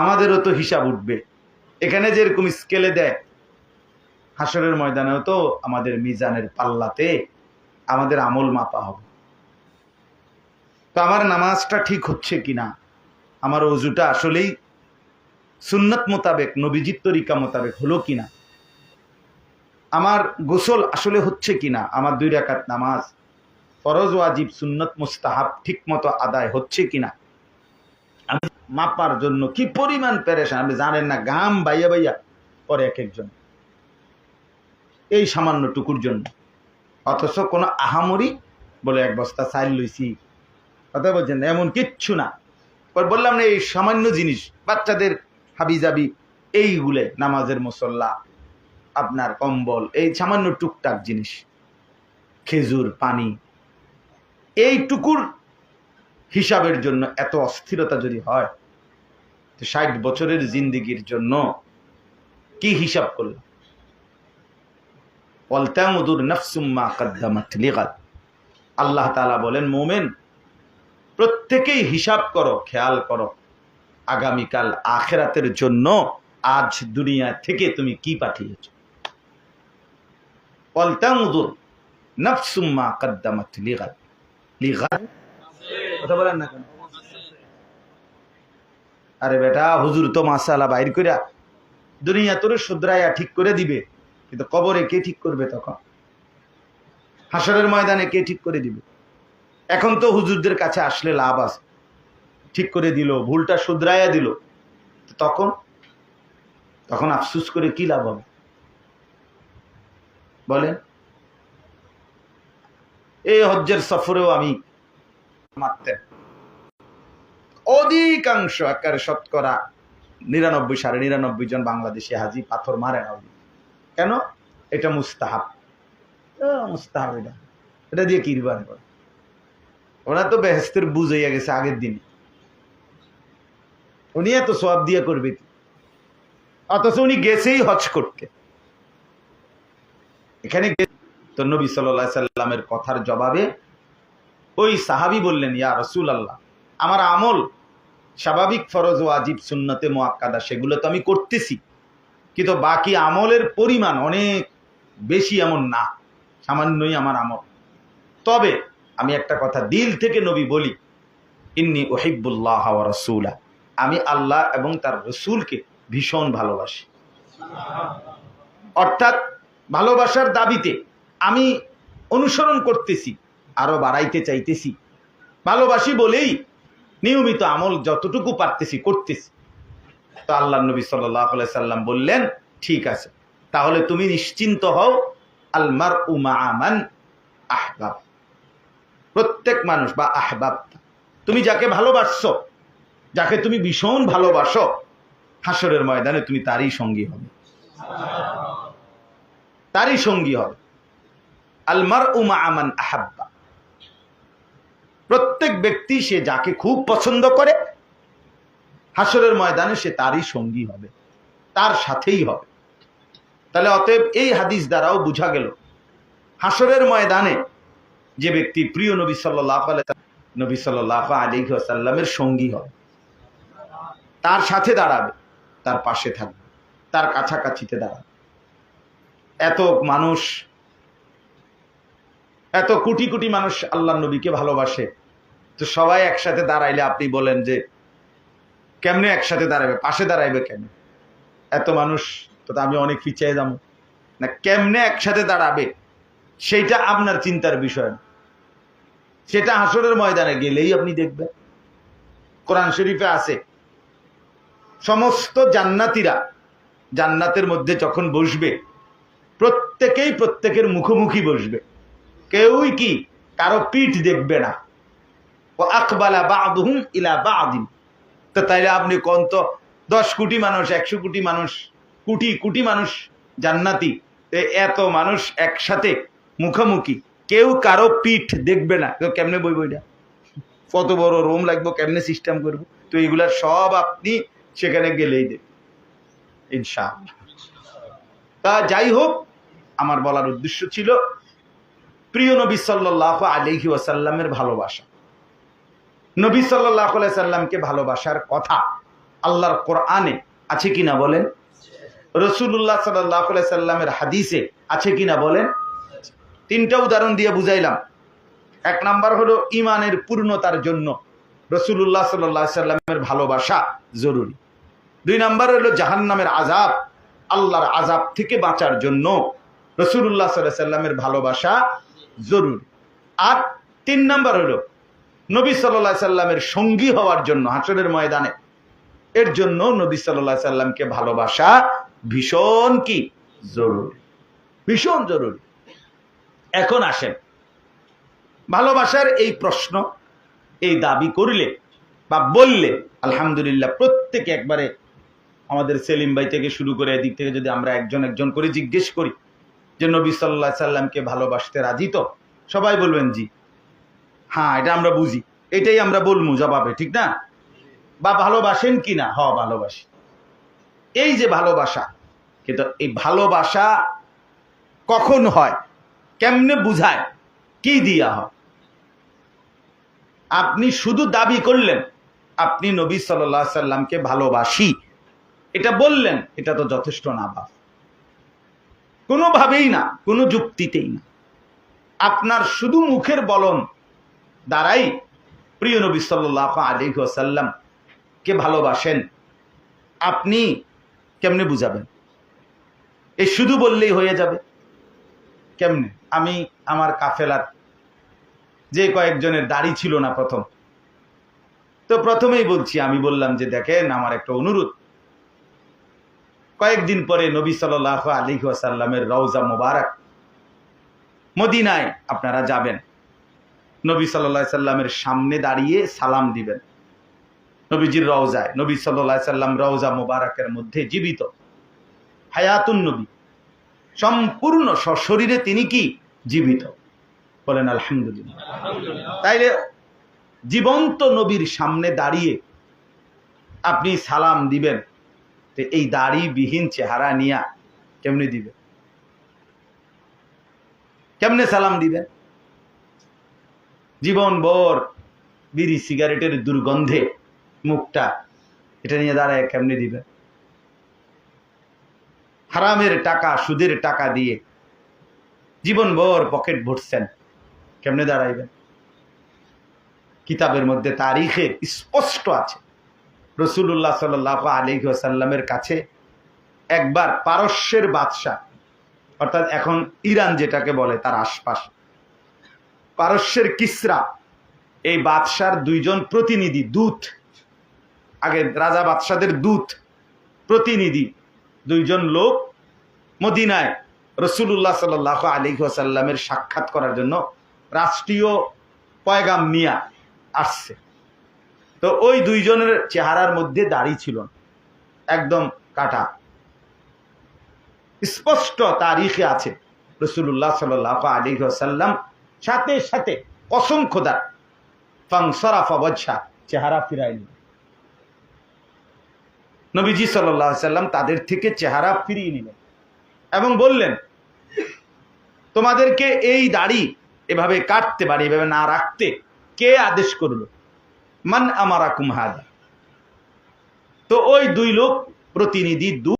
আমাদেরও তো হিসাব উঠবে। এখানে যেরকম স্কেলে দেয়, হাসরের ময়দানেও তো আমাদের মিজানের পাল্লাতে আমাদের আমল মাপা হবে। তো আমার নামাজটা ঠিক হচ্ছে কিনা? আমার অজুটা আসলেই সুন্নত মোতাবেক নবীজিৎ তরিকা মোতাবেক হলো কিনা? আমার গোসল আসলে হচ্ছে কিনা? আমার দুই রাকাত নামাজ, ফরজ, ওয়াজিব, সুন্নত, মুস্তাহাব ঠিক মতো আদায় হচ্ছে কিনা? মাপার জন্য কি পরিমাণ প্যারেশান আপনি জানেন না গাম বাইয়া বাইয়া। পরে এক একজন। এই সামান্য টুকুর জন্য। অথচ কোনো আহামরি বলে এক বস্তা চাইল লইছি। কথা বলছেন, এমন কিচ্ছু না। বললাম না, এই সামান্য জিনিস, বাচ্চাদের হাবি হাবিজাবি এইগুলে নামাজের মুসল্লা, আপনার কম্বল, এই সামান্য টুকটাক জিনিস, খেজুর, পানি। এইটুকুর হিসাবের জন্য এত অস্থিরতা যদি হয় ষাট বছরের জিন্দিগির জন্য কি হিসাব করল? পলতামুদুর নফসুম্মা কদ্দামাত লিগাত আল্লাহ তাআলা বলেন, মোমেন, প্রত্যেকেই হিসাব করো, খেয়াল করো, আগামীকাল আখেরাতের জন্য আজ দুনিয়া থেকে তুমি কি পাঠিয়েছ? পলতামুদুর নফসুম্মা কদ্দামাত লিগাত লিগাত কথা বলেন না কেন? আরে বেটা, হুজুর তো মাসালা বাইর করিয়া দুনিয়া তোর শুদ্রাইয়া ঠিক করে দিবে, কিন্তু কবরে কে ঠিক করবে তখন? হাসরের ময়দানে কে ঠিক করে দিবে? এখন তো হুজুরদের কাছে আসলে লাভ আছে। ঠিক করে দিল, ভুলটা শুধরাইয়া দিল তখন? তখন আফসুস করে কি লাভ হবে? বলেন। এই হজ্জের সফরেও আমি মারতেন অধিকাংশ একের শতকরা নিরানব্বই সাড়ে নিরানব্বই জন বাংলাদেশে হাজি পাথর মারে না কেন? এটা মুস্তাহাব। মুস্তাহাব এটা। এটা দিয়ে কি রিবান করে? ওরা তো বেহেস্তের বুঝ হইয়া গেছে আগের দিনে। উনি এত সব দিয়ে করবে কি? অথচ উনি গেছেই হজ করতে। এখানে তো নবী সাল্লাহ সাল্লামের কথার জবাবে ওই সাহাবি বললেন, ইয়া রসুল আল্লাহ আমার আমল স্বাভাবিক ফরজ ও আজিব সুন্নতে মোয়াক্কাদা সেগুলো তো আমি করতেছি। কিন্তু বাকি আমলের পরিমাণ অনেক বেশি এমন না, সামান্যই আমার আমল। তবে আমি একটা কথা দিল থেকে নবী বলি, ইন্নি ওহিবুল্লাহ রসুলা আমি আল্লাহ এবং তার রসুলকে ভীষণ ভালোবাসি। অর্থাৎ ভালোবাসার দাবিতে আমি অনুসরণ করতেছি, আরও বাড়াইতে চাইতেছি। ভালোবাসি বলেই নিয়মিত আমল যতটুকু পারতেছি, করতেছি। তো আল্লাহ নবী সাল্লাহ সাল্লাম বললেন, ঠিক আছে, তাহলে তুমি নিশ্চিন্ত হও আলমার উমা আমান আহবাব। প্রত্যেক মানুষ বা আহবাব, তুমি যাকে ভালোবাসছো, যাকে তুমি ভীষণ ভালোবাসো হাসরের ময়দানে তুমি তারই সঙ্গী হবে। তারই সঙ্গী হবে। আলমার উমা আমান আহাব্বা। প্রত্যেক ব্যক্তি সে যাকে খুব পছন্দ করে হাসরের ময়দানে সে তারই সঙ্গী হবে, তার সাথেই হবে। তাহলে অতএব এই হাদিস দ্বারাও বোঝা গেল হাসরের ময়দানে যে ব্যক্তি প্রিয় নবী সাল্লাহ নবী সাল্লাহ আলী সাল্লামের সঙ্গী হবে, তার সাথে দাঁড়াবে, তার পাশে থাকবে, তার কাছাকাছিতে দাঁড়াবে। এত মানুষ এত কোটি কোটি মানুষ আল্লাহ নবীকে ভালোবাসে। তো সবাই একসাথে দাঁড়াইলে আপনি বলেন যে, কেমনে একসাথে দাঁড়াবে পাশে দাঁড়াইবে কেন? এত মানুষ, তো আমি অনেক পিছিয়ে যাব। না, কেমনে একসাথে দাঁড়াবে? সেইটা আপনার চিন্তার বিষয় সেটা হাসরের ময়দানে গেলেই আপনি দেখবেন। কোরআন শরীফে আছে, সমস্ত জান্নাতিরা জান্নাতের মধ্যে যখন বসবে, প্রত্যেকেই প্রত্যেকের মুখোমুখি বসবে। কেউই কি কারও পিঠ দেখবে না। ও আকবালা বাদহুম ইলা বাদিন। তো তাইলে আপনি কোন তো দশ কোটি মানুষ, একশো কোটি মানুষ, কোটি কোটি মানুষ জান্নাতি। এত মানুষ একসাথে মুখোমুখি। কেউ কারও পিঠ দেখবে না। তো কেমনে বই বইটা কত বড় রুম লাগবে, কেমনে সিস্টেম করব? তো এগুলার সব আপনি সেখানে গেলেই দেবেন। ইনশাআল্লাহ। তা যাই হোক, আমার বলার উদ্দেশ্য ছিল প্রিয় নবী সাল্লাহ আলহি ওয়াসাল্লামের ভালোবাসা। নবী সাল্লাহ সাল্লামকে ভালোবাসার কথা আল্লাহর কোরআনে আছে কিনা বলেন? রসুল্লাহ সাল্লাহ সাল্লামের হাদিসে আছে কিনা বলেন? তিনটা উদাহরণ দিয়ে বুঝাইলাম। এক নাম্বার হলো ইমানের পূর্ণতার জন্য রসুল্লাহ সাল্লাহ সাল্লামের ভালোবাসা জরুরি। দুই নাম্বার হলো জাহান্নামের আজাব আল্লাহর আজাব থেকে বাঁচার জন্য রসুল্লাহ সাল্লাহ সাল্লামের ভালোবাসা জরুরি। আর তিন নাম্বার হলো, নবী সাল্লাহ সাল্লামের সঙ্গী হওয়ার জন্য হাসরের ময়দানে। এর জন্য নবী সাল্লাহ সাল্লামকে ভালোবাসা ভীষণ কি? জরুরি। ভীষণ জরুরি। এখন আসেন। ভালোবাসার এই প্রশ্ন, এই দাবি করলে বা বললে, আলহামদুলিল্লাহ, প্রত্যেকে একবারে আমাদের সেলিম ভাই থেকে শুরু করে এদিক থেকে যদি আমরা একজন একজন করে জিজ্ঞেস করি যে নবী সাল্লাহ সাল্লামকে ভালোবাসতে রাজি তো? সবাই বলবেন জি। হ্যাঁ এটা আমরা বুঝি। এটাই আমরা বলব জবাবে, ঠিক না? বা ভালোবাসেন কি না? হ ভালোবাসি। এই যে ভালোবাসা, কিন্তু এই ভালোবাসা কখন হয়? কেমনে বুঝায়? কি দিয়া হয়? আপনি শুধু দাবি করলেন, আপনি নবী সাল্লাহ সাল্লামকে ভালোবাসি। এটা বললেন, এটা তো যথেষ্ট না বাপ কোনোভাবেই না, কোনো যুক্তিতেই না। আপনার শুধু মুখের বলন দ্বারাই প্রিয় নবী সাল্লাহ আলী কে ভালোবাসেন, আপনি কেমনে বুঝাবেন? এই শুধু বললেই হয়ে যাবে? কেমনে? আমি আমার কাফেলার যে কয়েকজনের দাড়ি ছিল না প্রথম, তো প্রথমেই বলছি, আমি বললাম যে দেখেন, আমার একটা অনুরোধ। কয়েকদিন পরে নবী সাল আলী সাল্লামের রওজা মোবারক মদিনায় আপনারা যাবেন। নবী সাল্লা সাল্লামের সামনে দাঁড়িয়ে সালাম দিবেন। নবীজির রওজায়, নবী সাল্লা সাল্লাম রওজা মোবারকের মধ্যে জীবিত। হায়াতুন নবী, সম্পূর্ণ সশরীরে তিনি কি? জীবিত। বলেন, আলহামদুলিল্লাহ। তাইলে জীবন্ত নবীর সামনে দাঁড়িয়ে আপনি সালাম দিবেন। তো এই দাড়িবিহীন চেহারা নিয়া কেমনে দিবে? কেমনে সালাম দিবে? জীবন ভর বিড়ি সিগারেটের দুর্গন্ধে মুখটা এটা নিয়ে দাঁড়ায় কেমনে দিবে? হারামের টাকা, সুদের টাকা দিয়ে জীবন ভর পকেট ভরছেন, কেমনে দাঁড়াইবেন? কিতাবের মধ্যে তারিখে স্পষ্ট আছে। রসুল্লাহ সাল আলী সাল্লামের কাছে একবার পারস্যের বাদশাহ, অর্থাৎ এখন ইরান যেটাকে বলে তার আশপাশ, পারস্যের কিসরা, এই বাদশার দুইজন প্রতিনিধি, দূত, আগে রাজা বাদশাদের দূত, প্রতিনিধি, দুইজন লোক মদিনায় রসুল্লাহ সাল আলী সাল্লামের সাক্ষাৎ করার জন্য রাষ্ট্রীয় পয়গাম নিয়ে আসছে। তো ওই দুইজনের চেহারার মধ্যে দাড়ি ছিল। একদম কাটা। স্পষ্ট তারিখে আছে। রসুল্লাহ সাল আলী সাল্লাম সাথে সাথে অসংখ্যদার ফাংসরাফা বজ্জা চেহারা ফিরাই নিল নবীজি সাল্লাহ সাল্লাম তাদের থেকে চেহারা ফিরিয়ে নিলেন এবং বললেন, তোমাদেরকে এই দাড়ি এভাবে কাটতে পারি, এভাবে না রাখতে কে আদেশ করল? মান আমারা কুমহাদা তো ওই দুই লোক প্রতিনিধি দু